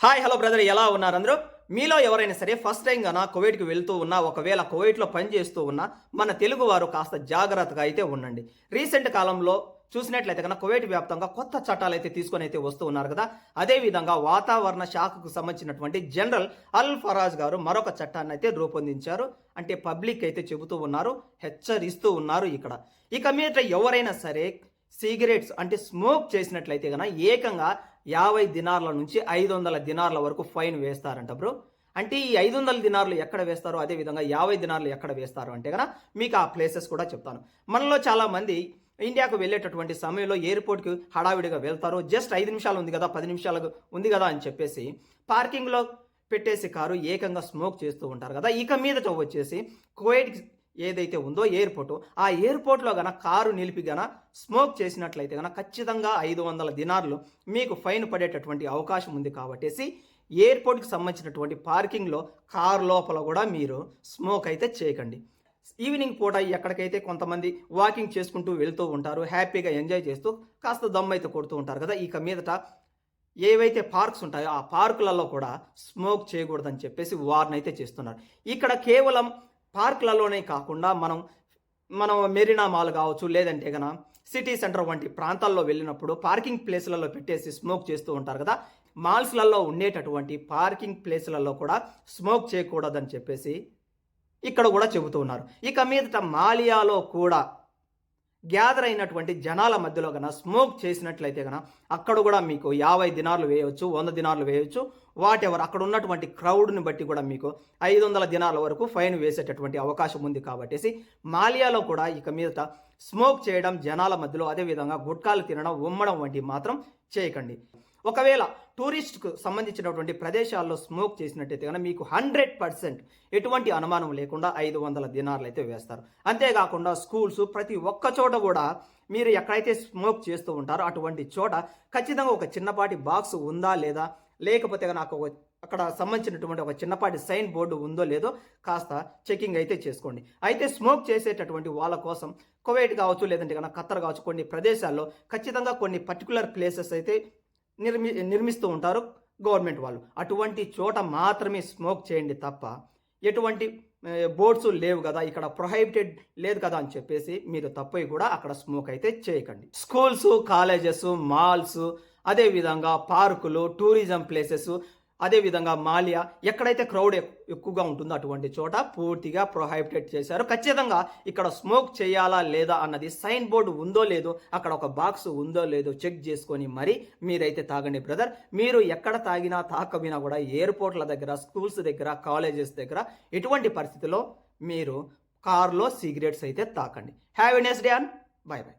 Hi hello brother ఎలా ఉన్నారు అందరూ? మీలో ఎవరైనా సరే ఫస్ట్ టైం గాన కువైట్కి వెళ్తూ ఉన్నా ఒకవేళ కువైట్లో పనిచేస్తూ ఉన్నా మన తెలుగు వారు కాస్త జాగ్రత్తగా అయితే ఉండండి. రీసెంట్ కాలంలో చూసినట్లయితే కనుక కువైట్ వ్యాప్తంగా కొత్త చట్టాలు అయితే తీసుకొని అయితే వస్తూ ఉన్నారు కదా? అదేవిధంగా వాతావరణ శాఖకు సంబంధించినటువంటి జనరల్ అల్ ఫరాజ్ గారు మరొక చట్టాన్ని అయితే రూపొందించారు. అంటే పబ్లిక్ అయితే చెబుతూ ఉన్నారు హెచ్చరిస్తూ ఉన్నారు ఇక్కడ. ఇక మీద ఎవరైనా సరే సిగరెట్స్ అంటే స్మోక్ చేసినట్లయితే కనుక ఏకంగా యాభై దినార్ల నుంచి ఐదు వందల దినార్ల వరకు ఫైన్ వేస్తారంట బ్రో. అంటే ఈ ఐదు వందల దినార్లు ఎక్కడ వేస్తారో అదే విధంగా యాభై దినార్లు ఎక్కడ వేస్తారు అంటే కనుక మీకు ఆ ప్లేసెస్ కూడా చెప్తాను. మనలో చాలామంది ఇండియాకు వెళ్ళేటటువంటి సమయంలో ఎయిర్పోర్ట్కి హడావిడిగా వెళ్తారు. జస్ట్ ఐదు నిమిషాలు ఉంది కదా పది నిమిషాలు ఉంది కదా అని చెప్పేసి పార్కింగ్లో పెట్టేసి కారు ఏకంగా స్మోక్ చేస్తూ ఉంటారు కదా. ఇక మీద వచ్చేసి కోవిడ్ ఏదైతే ఉందో ఎయిర్పోర్ట్ ఆ ఎయిర్పోర్ట్లో గన కారు నిలిపి గన స్మోక్ చేసినట్లయితే గన ఖచ్చితంగా ఐదు వందల దినార్లు మీకు ఫైన్ పడేటటువంటి అవకాశం ఉంది కాబట్టేసి ఎయిర్పోర్ట్కి సంబంధించినటువంటి పార్కింగ్లో కారు లోపల కూడా మీరు స్మోక్ అయితే చేయకండి. ఈవినింగ్ పూట ఎక్కడికైతే కొంతమంది వాకింగ్ చేసుకుంటూ వెళ్తూ ఉంటారు హ్యాపీగా ఎంజాయ్ చేస్తూ కాస్త దమ్ అయితే కొడుతూ ఉంటారు కదా ఇక మీదట ఏవైతే పార్క్స్ ఉంటాయో ఆ పార్కులలో కూడా స్మోక్ చేయకూడదని చెప్పేసి వార్న్ అయితే చేస్తున్నారు. ఇక్కడ కేవలం పార్క్లలోనే కాకుండా మనం మనం మెరీనా మాల్ కావచ్చు లేదంటే గన సిటీ సెంటర్ వంటి ప్రాంతాల్లో వెళ్ళినప్పుడు పార్కింగ్ ప్లేస్లలో పెట్టేసి స్మోక్ చేస్తూ ఉంటారు కదా మాల్స్లలో ఉండేటటువంటి పార్కింగ్ ప్లేస్లలో కూడా స్మోక్ చేయకూడదని చెప్పేసి ఇక్కడ కూడా చెబుతూ ఉన్నారు. ఇక మీదట మాలియాలో కూడా గ్యాదర్ అయినటువంటి జనాల మధ్యలో కన్నా స్మోక్ చేసినట్లయితే కన్నా అక్కడ కూడా మీకు యాభై దినార్లు వేయవచ్చు వంద దినార్లు వేయవచ్చు వాట్ ఎవర్ అక్కడ ఉన్నటువంటి క్రౌడ్ని బట్టి కూడా మీకు ఐదు వందల దినాల వరకు ఫైన్ వేసేటటువంటి అవకాశం ఉంది కాబట్టి మాలియాలో కూడా ఇక మీదట స్మోక్ చేయడం జనాల మధ్యలో అదేవిధంగా గుట్కాలు తినడం ఉమ్మడం వంటివి మాత్రం చేయకండి. ఒకవేళ టూరిస్ట్కు సంబంధించినటువంటి ప్రదేశాల్లో స్మోక్ చేసినట్టయితే కనుక మీకు హండ్రెడ్ పర్సెంట్ ఎటువంటి అనుమానం లేకుండా ఐదు వందల దినార్లు అయితే వేస్తారు. అంతేకాకుండా స్కూల్స్ ప్రతి ఒక్క చోట కూడా మీరు ఎక్కడైతే స్మోక్ చేస్తూ ఉంటారో అటువంటి చోట ఖచ్చితంగా ఒక చిన్నపాటి బాక్స్ ఉందా లేదా? లేకపోతే నాకు అక్కడ సంబంధించినటువంటి ఒక చిన్నపాటి సైన్ బోర్డు ఉందో లేదో కాస్త చెకింగ్ అయితే చేసుకోండి. అయితే స్మోక్ చేసేటటువంటి వాళ్ళ కోసం కువైట్ కావచ్చు లేదంటే కనుక ఖత్తర్ కావచ్చు కొన్ని ప్రదేశాల్లో ఖచ్చితంగా కొన్ని పర్టికులర్ ప్లేసెస్ అయితే నిర్మి నిర్మిస్తూ ఉంటారు గవర్నమెంట్ వాళ్ళు. అటువంటి చోట మాత్రమే స్మోక్ చేయండి తప్ప ఎటువంటి బోర్డ్స్ లేవు కదా ఇక్కడ ప్రొహైబిటెడ్ లేదు కదా అని చెప్పేసి మీరు తప్పవి కూడా అక్కడ స్మోక్ అయితే చేయకండి. స్కూల్స్ కాలేజెస్ మాల్స్ అదేవిధంగా పార్కులు టూరిజం ప్లేసెస్ అదేవిధంగా మాలియా ఎక్కడైతే క్రౌడ్ ఎక్కువగా ఉంటుందో అటువంటి చోట పూర్తిగా ప్రొహైబిటెడ్ చేశారు. ఖచ్చితంగా ఇక్కడ స్మోక్ చేయాలా లేదా అన్నది సైన్ బోర్డు ఉందో లేదో అక్కడ ఒక బాక్స్ ఉందో లేదో చెక్ చేసుకొని మరి మీరైతే తాగండి బ్రదర్ మీరు ఎక్కడ తాగినా తాకవినా కూడా ఎయిర్పోర్ట్ల దగ్గర స్కూల్స్ దగ్గర కాలేజెస్ దగ్గర ఎటువంటి పరిస్థితిలో మీరు కార్లో సిగరెట్స్ అయితే తాకండి. Have a nice day and bye bye